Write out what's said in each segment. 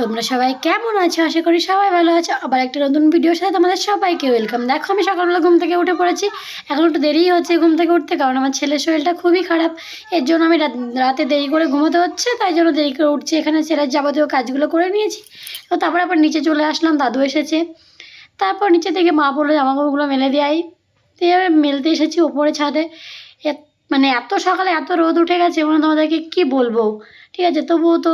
তোমরা সবাই কেমন আছো? আশা করি সবাই ভালো আছো। আবার একটা নতুন ভিডিওর সাথে তোমাদের সবাইকে ওয়েলকাম দেখো, আমি সকালবেলা ঘুম থেকে উঠে পড়েছি। এখন একটু দেরিই হচ্ছে ঘুম থেকে উঠতে, কারণ আমার ছেলের শরীরটা খুবই খারাপ। এর জন্য আমি রাতে দেরি করে ঘুমোতে হচ্ছে, তাই জন্য দেরি করে উঠছি। এখানে ছেলের যাবতীয় কাজগুলো করে নিয়েছি। তো তারপর আবার নিচে চলে আসলাম, দাদু এসেছে। তারপর নিচে থেকে মা বলল, জামাকাপড়গুলো মেলে দেয় দিয়ে মেলতে এসেছি ওপরে ছাদে। মানে এত সকালে এত রোদ উঠে গেছে মানে তোমাদেরকে কি বলব? ঠিক আছে, তবুও তো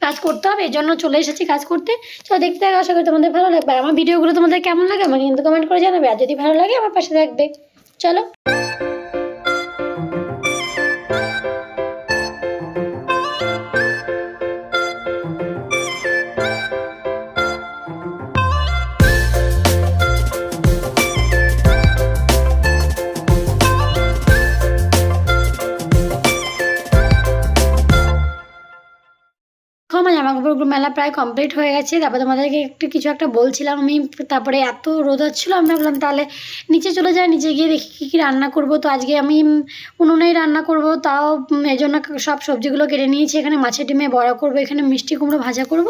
কাজ করতে হবে এই জন্য চলে এসেছি কাজ করতে। চলো দেখতে থাকো, আশা করি তোমাদের ভালো লাগবে। আর আমার ভিডিওগুলো তোমাদের কেমন লাগে আমাকে কিন্তু কমেন্ট করে জানাবে। আর যদি ভালো লাগে, আমার পাশে থাকবে। চলো। জামা কাপড়গুলো মেলা প্রায় কমপ্লিট হয়ে গেছে। তারপর তোমাদেরকে একটু কিছু একটা বলছিলাম আমি, তারপরে এত রোদ হচ্ছিল, আমি ভাবলাম তাহলে নিচে চলে যাই, নিচে গিয়ে দেখি কী কী রান্না করব। তো আজকে আমি উনুনেই রান্না করব, তাও এই জন্য সব সবজিগুলো কেটে নিয়েছি। এখানে মাছের ডিমে বড়া করব, এখানে মিষ্টি কুমড়ো ভাজা করব,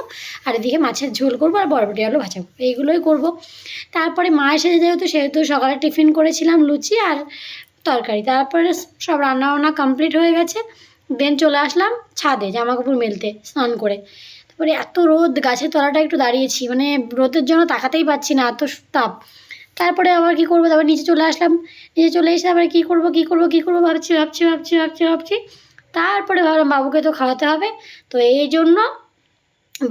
আর এদিকে মাছের ঝোল করব, আর বরবটি আলু ভাজা করব, এইগুলোই করব। তারপরে মা এসেছে যেহেতু, সেহেতু সকালে টিফিন করেছিলাম লুচি আর তরকারি। তারপরে সব রান্না বান্না কমপ্লিট হয়ে গেছে। দেন চলে আসলাম ছাদে জামা কাপড় মেলতে, স্নান করে। তারপরে এত রোদ, গাছের তলাটা একটু দাঁড়িয়েছি মানে রোদের জন্য তাকাতেই পাচ্ছি না, এত তাপ। তারপরে আবার কী করব? তারপর নিচে চলে আসলাম, নিচে চলে এসে আবার কী করব কী করব কী করব, ভাবছি ভাবছি ভাবছি ভাবছি ভাবছি। তারপরে ভাবলাম বাবুকে তো খাওয়াতে হবে, তো এই জন্য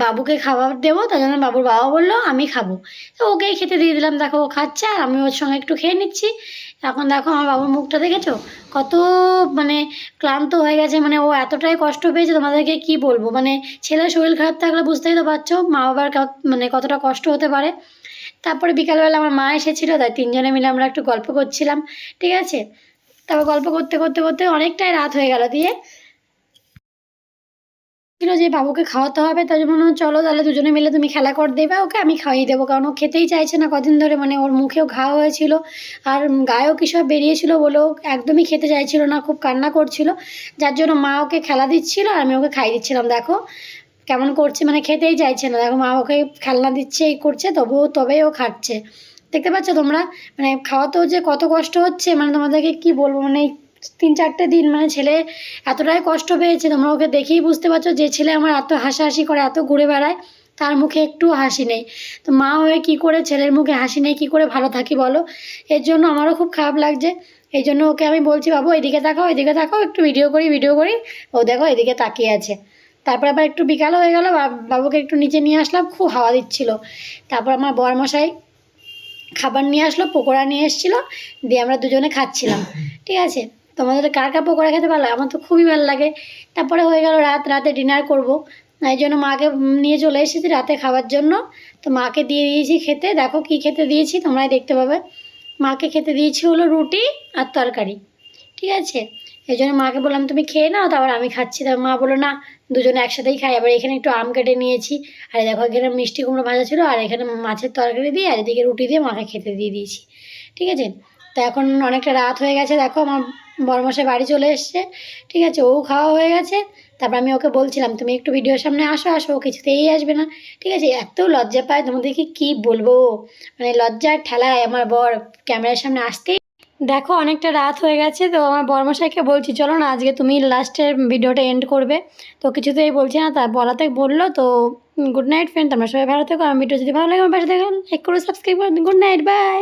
বাবুকে খাবার দেবো, তার জন্য বাবুর বাবা বলল, আমি খাব। তো ওকেই খেতে দিয়ে দিলাম, দেখো ও খাচ্ছে, আর আমি ওর সঙ্গে একটু খেয়ে নিচ্ছি। এখন দেখো আমার বাবুর মুখটা দেখেছ? কত মানে ক্লান্ত হয়ে গেছে মানে ও এতটাই কষ্ট পেয়েছে তোমাদেরকে কি বলব? মানে ছেলের শরীর খারাপ থাকলে বুঝতেই তো পারছ মা বাবার মানে কতটা কষ্ট হতে পারে। তারপরে বিকালবেলা আমার মা এসেছিল, তাই তিনজনে মিলে আমরা একটু গল্প করছিলাম, ঠিক আছে? তারপর গল্প করতে করতে করতে অনেকটাই রাত হয়ে গেল দিয়ে ছিল যে বাবুকে খাওয়াতে হবে, তাই জন্য চলো তাহলে দুজনে মিলে তুমি খেলা কর দেবে ওকে, আমি খাইয়ে দেবো। কারণ ও খেতেই চাইছে না কদিন ধরে মানে ওর মুখেও ঘা হয়েছিল আর গায়েও কী সব বেরিয়েছিল বলেও একদমই খেতে চাইছিল না, খুব কান্না করছিল। যার জন্য মা ওকে খেলা দিচ্ছিল আর আমি ওকে খাইয়ে দিচ্ছিলাম। দেখো কেমন করছে মানে খেতেই চাইছে না। দেখো মা ওকে খেলনা দিচ্ছে, এই করছে, তবুও, তবেই ও খাচ্ছে। দেখতে পাচ্ছ তোমরা? মানে খাওয়াতেও যে কত কষ্ট হচ্ছে মানে তোমাদেরকে কি বলব? মানে তিন চারটে দিন মানে ছেলে এতটাই কষ্ট পেয়েছে, তোমরা ওকে দেখেই বুঝতে পারছ যে ছেলে আমার এত হাসাহাসি করে, এত ঘুরে বেড়ায়, তার মুখে একটু হাসি নেই। তো মা হয়ে কী করে ছেলের মুখে হাসি নেই, কী করে ভালো থাকি বলো? এর জন্য আমারও খুব খারাপ লাগছে। এই জন্য ওকে আমি বলছি, বাবু, এদিকে তাকাও এদিকে তাকাও, একটু ভিডিও করি ভিডিও করি। ও দেখো এদিকে তাকিয়ে আছে। তারপর আবার একটু বিকাল হয়ে গেল বাবুকে একটু নিচে নিয়ে আসলাম, খুব হাওয়া দিচ্ছিল। তারপর আমার বরমশাই খাবার নিয়ে আসলো, পকোড়া নিয়ে এসেছিল, দিয়ে আমরা দুজনে খাচ্ছিলাম। ঠিক আছে? তোমাদের কার কার পকোড়া খেতে ভালো আমার তো খুবই ভালো লাগে। তারপরে হয়ে গেল রাত, রাতে ডিনার করব। এই জন্য মাকে নিয়ে চলে এসেছি রাতে খাওয়ার জন্য। তো মাকে দিয়ে দিয়েছি খেতে। দেখো কি খেতে দিয়েছি, তোমরাই দেখতে পাবে। মাকে খেতে দিয়েছি হলো রুটি আর তরকারি। ঠিক আছে? এই জন্য মাকে বললাম, তুমি খেয়ে নাও, তারপর আমি খাচ্ছি। তারপর মা বলো না, দুজনে একসাথেই খাই। আবার এখানে একটু আম কেটে নিয়েছি। আর দেখো, এখানে মিষ্টি কুমড়ো ভাজা ছিল, আর এখানে মাছের তরকারি দিয়ে আর এদিকে রুটি দিয়ে মাকে খেতে দিয়ে দিয়েছি। ঠিক আছে? তো এখন অনেকটা রাত হয়ে গেছে, দেখো আমার বড়মশাই বাড়ি চলে এসছে, ঠিক আছে, ও খাওয়া হয়ে গেছে, তারপর আমি ওকে বলছিলাম, তুমি একটু ভিডিওর সামনে আসো আসো, ও কিছুতেই আসবে না ঠিক আছে, এত লজ্জা পায় তোমাদেরকে কি বলব মানে লজ্জার ঠেলায় আমার বর ক্যামেরার সামনে আসতেই, দেখো অনেকটা রাত হয়ে গেছে, তো আমার বর্মশাইকে বলছি, চলো না, আজকে তুমি লাস্টের ভিডিওটা এন্ড করবে তো কিছুতেই বলছি না, তা বলাতে বলল, তো গুড নাইট ফ্রেন্ড তোমরা সবাই ভালো থেকো, আমার ভিডিও যদি ভালো লাগে, আমার পাশে দেখো লাইক করো সাবস্ক্রাইব করো গুড নাইট বাই